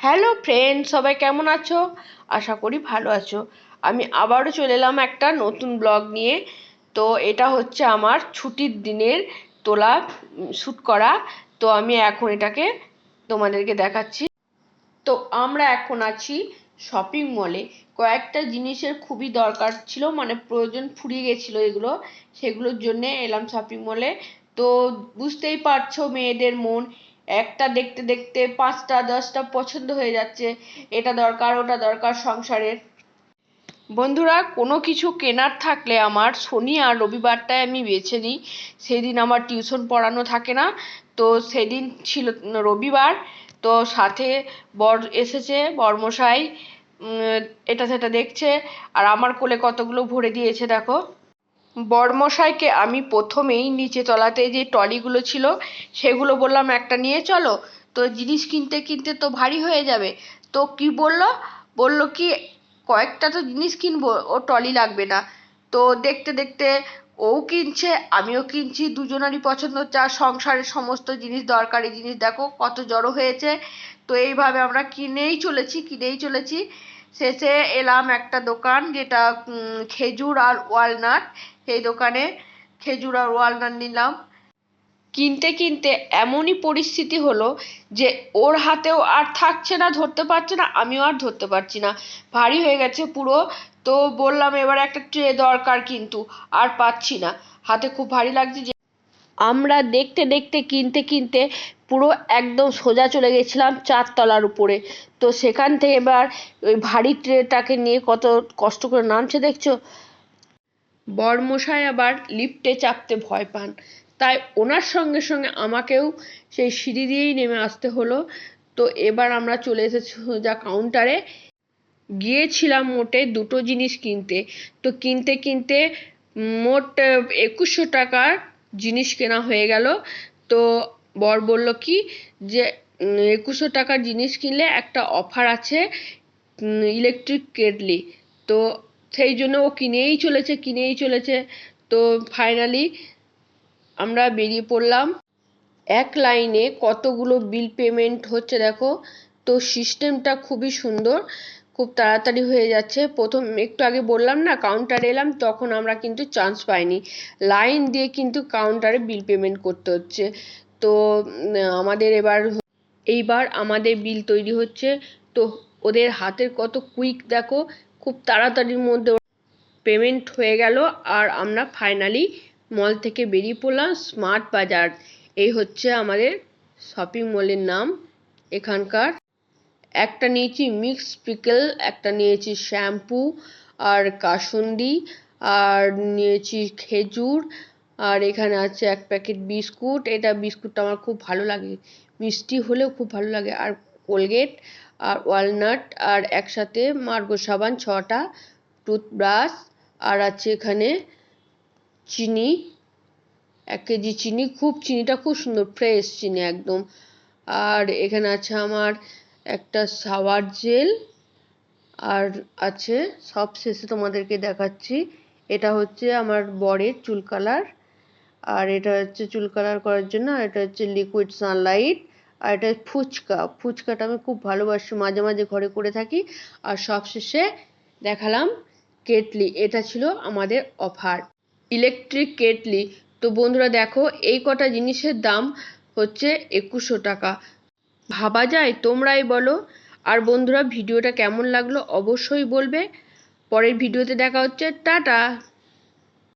Hello friend সবাই কেমন আছো? আশা করি ভালো আছো। আমি আবারও চলে এলাম একটা নতুন ব্লগ নিয়ে। তো এটা হচ্ছে আমার ছুটির দিনের তোলা শ্যুট করা। তো আমি এখন এটাকে তোমাদেরকে দেখাচ্ছি। তো আমরা এখন আছি শপিং মলে কয়েকটা জিনিসের খুবই দরকার ছিল মানে প্রয়োজন ফুরিয়ে গেছিল এগুলো। সেগুলোর জন্যে এলাম শপিং মলে তো বুঝতেই পারছ মেয়েদের মন একটা দেখতে দেখতে পাঁচটা, দশটা পছন্দ হয়ে যাচ্ছে। এটা দরকার, ওটা দরকার সংসারের। বন্ধুরা, কোনো কিছু কেনার থাকলে আমার শনি আর রবিবারটায় আমি বেছে নিই। সেদিন আমার টিউশন পড়ানো থাকে না, তো সেদিন ছিল রবিবার। তো সাথে বর এসেছে, বরমশাই এটা সেটা দেখছে, আর আমার কোলে কতগুলো ভরে দিয়েছে, দেখো। বরমশাইকে আমি প্রথমেই নিচে তলাতে যে ট্রলিগুলো ছিল, সেগুলো বললাম, একটা নিয়ে চলো। তো জিনিস কিনতে কিনতে তো ভারী হয়ে যাবে। তো কি বলল? বলল কি, কয়েকটা তো জিনিস কিনবো, ও ট্রলি লাগবে না। তো দেখতে দেখতে ও কিনছে, আমিও কিনছি, দুজনারই পছন্দ আর সংসারের সমস্ত জিনিস, দরকারি জিনিস, দেখো কত জড়ো হয়েছে। তো এইভাবে আমরা কিনেই চলেছি কিনেই চলেছি। শেষে এলাম একটা দোকান যেটা খেজুর আর ওয়ালনাট। সেই দোকানে খেজুর আর ওয়ালনাট নিলাম। কিনতে কিনতে এমনই পরিস্থিতি হলো যে ওর হাতেও আর থাকছে না, ধরতে পারছে না, আমিও আর ধরতে পারছি না। ভারী হয়ে গেছে পুরো। তো বললাম এবার একটা ট্রে দরকার কিন্তু, আর পাচ্ছি না। হাতে খুব ভারী লাগছে যে আমরা দেখতে দেখতে, কিনতে কিনতে পুরো একদম সোজা চলে গেছিলাম চারতলার উপরে। তো সেখান থেকে এবার ওই ভারী ট্রেটাকে নিয়ে কত কষ্ট করে নামছে দেখছ? বরমশাই আবার লিফটে চাপতে ভয় পান। তাই ওনার সঙ্গে সঙ্গে আমাকেও সেই সিঁড়ি দিয়েই নেমে আসতে হলো। তো এবার আমরা চলে এসেছি সোজা কাউন্টারে। গিয়েছিলাম মোটে দুটো জিনিস কিনতে। তো কিনতে কিনতে মোট একুশশো টাকার জিনিস কেনা হয়ে গেল। তো বর বলল, কি যে একুশশো টাকার জিনিস কিনলে একটা অফার আছে ইলেকট্রিক কেটলি। তো সেই জন্য ও কিনেই চলেছে কিনেই চলেছে। তো ফাইনালি আমরা বেরিয়ে পড়লাম। এক লাইনে কতগুলো বিল পেমেন্ট হচ্ছে দেখো। তো সিস্টেমটা খুবই সুন্দর, খুব তাড়াতাড়ি হয়ে যাচ্ছে। প্রথম একটু আগে বললাম না কাউন্টারে এলাম, তখন আমরা কিন্তু চান্স পাইনি। লাইন দিয়ে কিন্তু কাউন্টারে বিল পেমেন্ট করতে হচ্ছে। তো আমাদের এবার এইবার আমাদের বিল তৈরি হচ্ছে। তো, ওদের হাতের কত কুইক দেখো, খুব তাড়াতাড়ির মধ্যে পেমেন্ট হয়ে গেল আর আমরা ফাইনালি মল থেকে বেরিয়ে পড়লাম স্মার্ট বাজার। এই হচ্ছে আমাদের শপিং মলের নাম এখানকার। একটা নিয়েছি মিক্স পিকল, একটা নিয়েছি শ্যাম্পু আর কাসুন্দি, আর নিয়েছি খেজুর আর এখানে আছে এক প্যাকেট বিস্কুট। এটা বিস্কুটটা আমার খুব ভালো লাগে। মিষ্টি হলেও খুব ভালো লাগে। আর কোলগেট, আর ওয়ালনাট, আর একসাথে মার্গো সাবান ছটা, টুথব্রাশ, আর আছে এখানে চিনি, এক কেজি চিনি। খুব চিনিটা খুব সুন্দর, ফ্রেশ চিনি একদম। আর এখানে আছে আমার একটা শাওয়ার জেল। আর আছে সব শেষে তোমাদেরকে দেখাচ্ছি। এটা হচ্ছে আমার বরের চুল কালার। আর এটা হচ্ছে চুল কালার করার জন্য, আর এটা হচ্ছে লিকুইড সানলাইট আর এটা ফুচকা। ফুচকাটা আমি খুব ভালোবাসি, মাঝে মাঝে ঘরে করে থাকি। আর সবশেষে দেখালাম কেটলি, এটা ছিল আমাদের অফার ইলেকট্রিক কেটলি। তো বন্ধুরা দেখো, এই কটা জিনিসের দাম হচ্ছে একুশশো টাকা। ভাবা যায় তোমরাই বলো। আর বন্ধুরা, ভিডিওটা কেমন লাগল অবশ্যই বলবে। পরের ভিডিওতে দেখা হচ্ছে, টাটা!